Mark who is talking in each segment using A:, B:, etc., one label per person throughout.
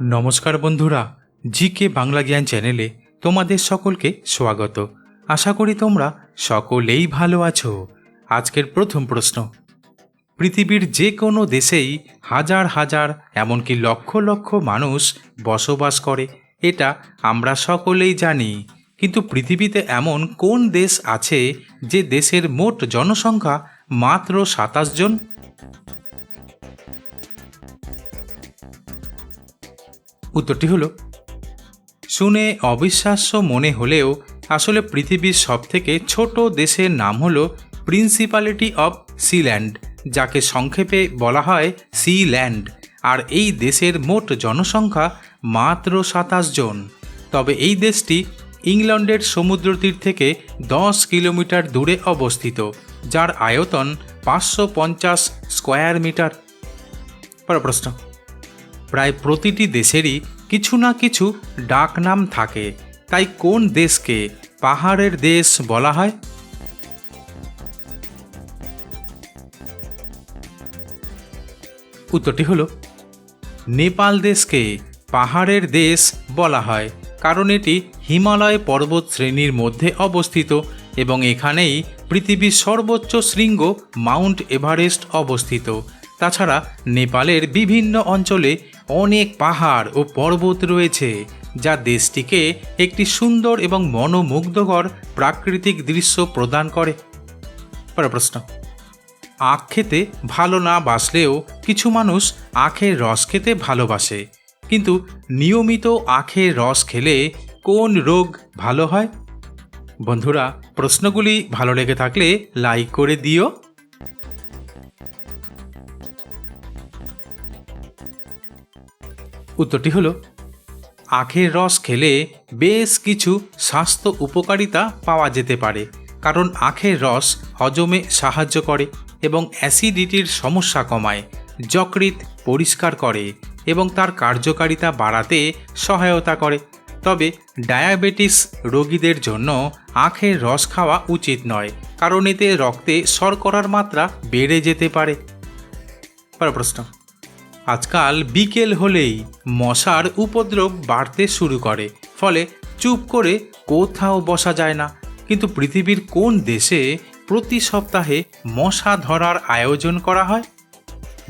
A: নমস্কার বন্ধুরা জি কে বাংলা জ্ঞান চ্যানেলে তোমাদের সকলকে স্বাগত। আশা করি তোমরা সকলেই ভালো আছো। আজকের প্রথম প্রশ্ন। পৃথিবীর যে কোনো দেশেই হাজার হাজার, এমনকি লক্ষ লক্ষ মানুষ বসবাস করে, এটা আমরা সকলেই জানি। কিন্তু পৃথিবীতে এমন কোন দেশ আছে যে দেশের মোট জনসংখ্যা মাত্র সাতাশ জন? উত্তরটি হলো, শুনে অবিশ্বাস্য মনে হলেও আসলে পৃথিবীর সবথেকে ছোট দেশের নাম হল প্রিন্সিপালিটি অব সিল্যান্ড যাকে সংক্ষেপে বলা হয় সিল্যান্ড আর এই দেশের মোট জনসংখ্যা মাত্র সাতাশ জন। তবে এই দেশটি ইংল্যান্ডের সমুদ্রতীর থেকে দশ কিলোমিটার দূরে অবস্থিত, যার আয়তন পাঁচশো পঞ্চাশ স্কোয়ার মিটার। পর প্রশ্ন। প্রায় প্রতিটি দেশেরই কিছু না কিছু ডাকনাম থাকে। তাই কোন দেশকে পাহাড়ের দেশ বলা হয়? উত্তরটি হলো, নেপাল দেশকে পাহাড়ের দেশ বলা হয়। কারণ এটি হিমালয় পর্বত শ্রেণির মধ্যে অবস্থিত। এবং এখানেই পৃথিবীর সর্বোচ্চ শৃঙ্গ মাউন্ট এভারেস্ট অবস্থিত। তাছাড়া নেপালের বিভিন্ন অঞ্চলে অনেক পাহাড় ও পর্বত রয়েছে, যা দেশটিকে একটি সুন্দর এবং মনোমুগ্ধকর প্রাকৃতিক দৃশ্য প্রদান করে। প্রশ্ন। আখ খেতে ভালো না বাসলেও কিছু মানুষ আখের রস খেতে ভালোবাসে। কিন্তু নিয়মিত আখের রস খেলে কোন রোগ ভালো হয়? বন্ধুরা, প্রশ্নগুলি ভালো লেগে থাকলে লাইক করে দিও। উত্তরটি হলো, আখের রস খেলে বেশ কিছু স্বাস্থ্য উপকারিতা পাওয়া যেতে পারে, কারণ আখের রস হজমে সাহায্য করে এবং অ্যাসিডিটির সমস্যা কমায় যকৃত পরিষ্কার করে এবং তার কার্যকারিতা বাড়াতে সহায়তা করে। তবে ডায়াবেটিস রোগীদের জন্য আখের রস খাওয়া উচিত নয়, কারণ এতে রক্তে শর্করার মাত্রা বেড়ে যেতে পারে। প্রশ্ন। আজকাল বিকেল হলেই মশার উপদ্রব বাড়তে শুরু করে, ফলে চুপ করে কোথাও বসা যায় না। কিন্তু পৃথিবীর কোন দেশে প্রতি সপ্তাহে মশা ধরার আয়োজন করা হয়?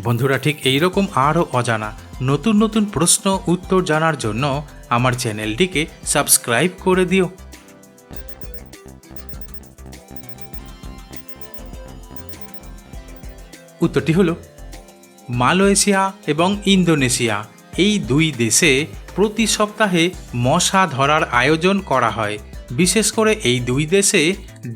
A: বন্ধুরা, ঠিক এইরকম আরও অজানা, নতুন নতুন প্রশ্ন উত্তর জানার জন্য আমার চ্যানেলটিকে সাবস্ক্রাইব করে দিও। উত্তরটি হলো, মালয়েশিয়া এবং ইন্দোনেশিয়া, এই দুই দেশে প্রতি সপ্তাহে মশা ধরার আয়োজন করা হয়। বিশেষ করে এই দুই দেশে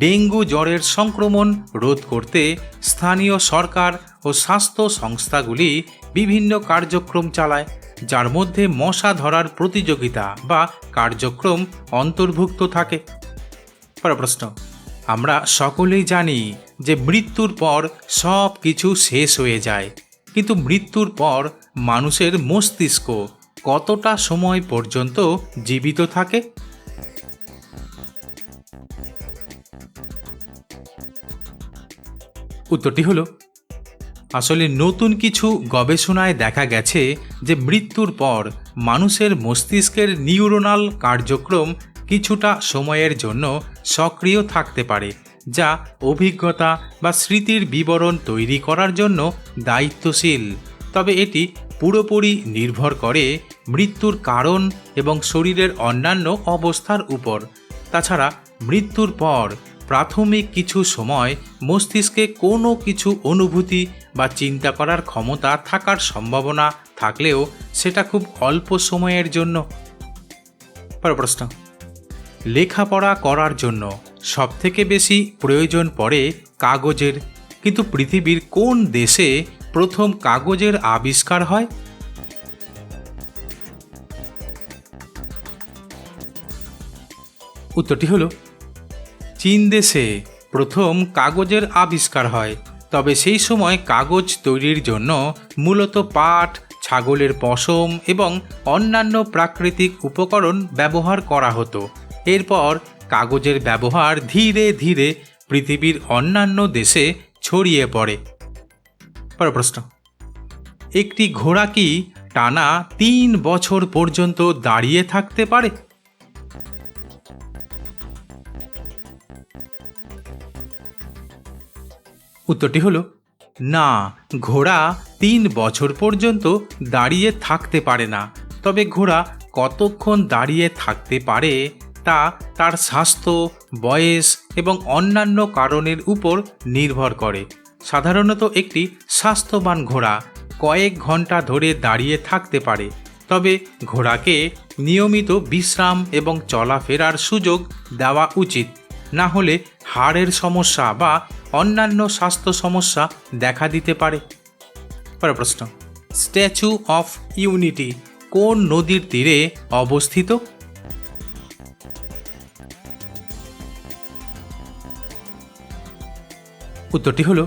A: ডেঙ্গু জ্বরের সংক্রমণ রোধ করতে স্থানীয় সরকার ও স্বাস্থ্য সংস্থাগুলি বিভিন্ন কার্যক্রম চালায়। যার মধ্যে মশা ধরার প্রতিযোগিতা বা কার্যক্রম অন্তর্ভুক্ত থাকে। প্রশ্ন আমরা সকলেই জানি যে মৃত্যুর পর সব কিছু শেষ হয়ে যায়, কিন্তু মৃত্যুর পর মানুষের মস্তিষ্ক কতটা সময় পর্যন্ত জীবিত থাকে? উত্তরটি হলো আসলে নতুন কিছু গবেষণায় দেখা গেছে যে মৃত্যুর পর মানুষের মস্তিষ্কের নিউরোনাল কার্যক্রম কিছুটা সময়ের জন্য সক্রিয় থাকতে পারে, যা অভিজ্ঞতা বা স্মৃতির বিবরণ তৈরি করার জন্য দায়িত্বশীল। তবে এটি পুরোপুরি নির্ভর করে মৃত্যুর কারণ এবং শরীরের অন্যান্য অবস্থার উপর। তাছাড়া মৃত্যুর পর প্রাথমিক কিছু সময় মস্তিষ্কে কোনো কিছু অনুভূতি বা চিন্তা করার ক্ষমতা থাকার সম্ভাবনা থাকলেও সেটা খুব অল্প সময়ের জন্য। প্রশ্ন। লেখাপড়া করার জন্য সবথেকে বেশি প্রয়োজন পড়ে কাগজের। কিন্তু পৃথিবীর কোন দেশে প্রথম কাগজের আবিষ্কার হয়? উত্তরটি হলো চীন দেশে প্রথম কাগজের আবিষ্কার হয়। তবে সেই সময় কাগজ তৈরির জন্য মূলত পাট, ছাগলের পশম এবং অন্যান্য প্রাকৃতিক উপকরণ ব্যবহার করা হতো। এরপর কাগজের ব্যবহার ধীরে ধীরে পৃথিবীর অন্যান্য দেশে ছড়িয়ে পড়ে। পরের প্রশ্ন। একটি ঘোড়া কি টানা তিন বছর পর্যন্ত দাঁড়িয়ে থাকতে পারে? উত্তরটি হলো, না, ঘোড়া তিন বছর পর্যন্ত দাঁড়িয়ে থাকতে পারে না। তবে ঘোড়া কতক্ষণ দাঁড়িয়ে থাকতে পারে তা তার স্বাস্থ্য, বয়স এবং অন্যান্য কারণের উপর নির্ভর করে। সাধারণত একটি স্বাস্থ্যবান ঘোড়া কয়েক ঘণ্টা ধরে দাঁড়িয়ে থাকতে পারে। তবে ঘোড়াকে নিয়মিত বিশ্রাম এবং চলাফেরার সুযোগ দেওয়া উচিত। না হলে হাড়ের সমস্যা বা অন্যান্য স্বাস্থ্য সমস্যা দেখা দিতে পারে। পরের প্রশ্ন। স্ট্যাচু অফ ইউনিটি কোন নদীর তীরে অবস্থিত? উত্তরটি হল,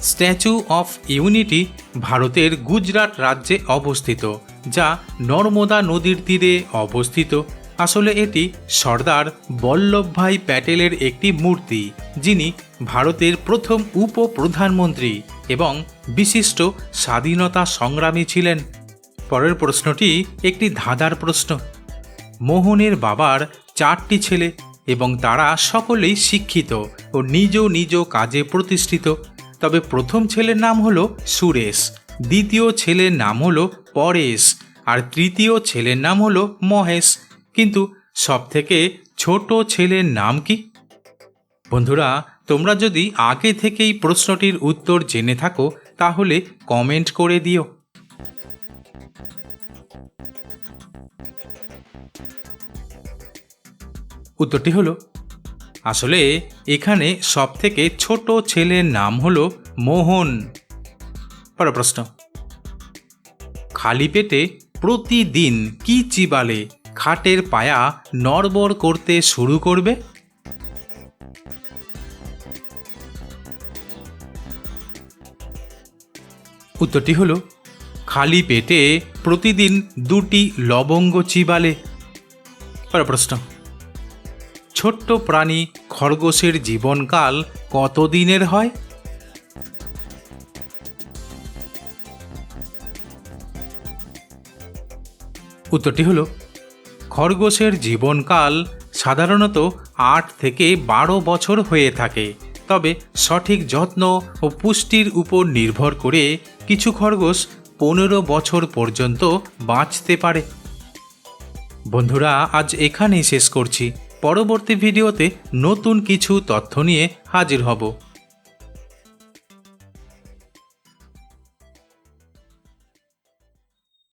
A: স্ট্যাচু অফ ইউনিটি ভারতের গুজরাট রাজ্যে অবস্থিত, যা নর্মদা নদীর তীরে অবস্থিত। আসলে এটি সর্দার বল্লভভাই প্যাটেলের একটি মূর্তি, যিনি ভারতের প্রথম উপপ্রধানমন্ত্রী এবং বিশিষ্ট স্বাধীনতা সংগ্রামী ছিলেন। পরের প্রশ্নটি একটি ধাঁধার প্রশ্ন। মোহনের বাবার চারটি ছেলে এবং তারা সকলেই শিক্ষিত ও নিজ নিজ কাজে প্রতিষ্ঠিত। তবে প্রথম ছেলের নাম হলো সুরেশ, দ্বিতীয় ছেলের নাম হলো পরেশ, আর তৃতীয় ছেলের নাম হলো মহেশ। কিন্তু সবথেকে ছোট ছেলের নাম কি? বন্ধুরা, তোমরা যদি আগে থেকেই প্রশ্নটির উত্তর জেনে থাকো, তাহলে কমেন্ট করে দিও। উত্তরটি হলো, আসলে এখানে সবথেকে ছোট ছেলের নাম হলো মোহন। পর প্রশ্ন, খালি পেটে প্রতিদিন কি চিবালে? খাটের পায়া নড়বড় করতে শুরু করবে। উত্তরটি হলো, খালি পেটে প্রতিদিন দুটি লবঙ্গ চিবালে। প্রশ্ন, ছোট্ট প্রাণী খরগোশের জীবনকাল কত দিনের হয়? উত্তরটি হলো খরগোশের জীবনকাল সাধারণত আট থেকে বারো বছর হয়ে থাকে। তবে সঠিক যত্ন ও পুষ্টির উপর নির্ভর করে কিছু খরগোশ পনেরো বছর পর্যন্ত বাঁচতে পারে। বন্ধুরা, আজ এখানেই শেষ করছি। পরবর্তী ভিডিওতে নতুন কিছু তথ্য নিয়ে হাজির হব।